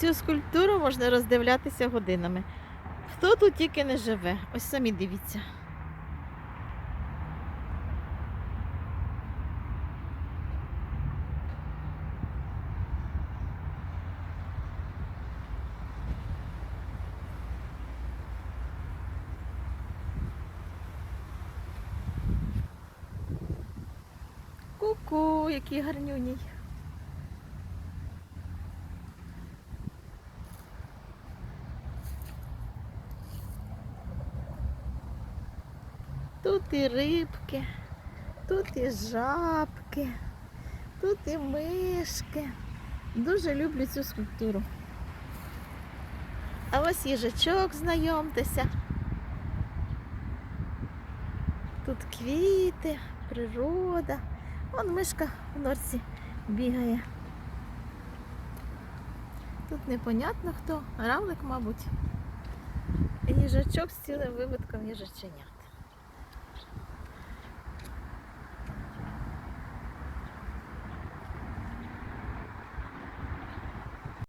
Цю скульптуру можна роздивлятися годинами. Хто тут тільки не живе? Ось самі дивіться. Ку-ку, який гарнюній. Тут і рибки, тут і жабки, тут і мишки. Дуже люблю цю скульптуру. А ось їжачок, знайомтеся. Тут квіти, природа. Вон мишка в норці бігає. Тут непонятно хто, равлик, мабуть. Їжачок з цілим виводком їжаченя.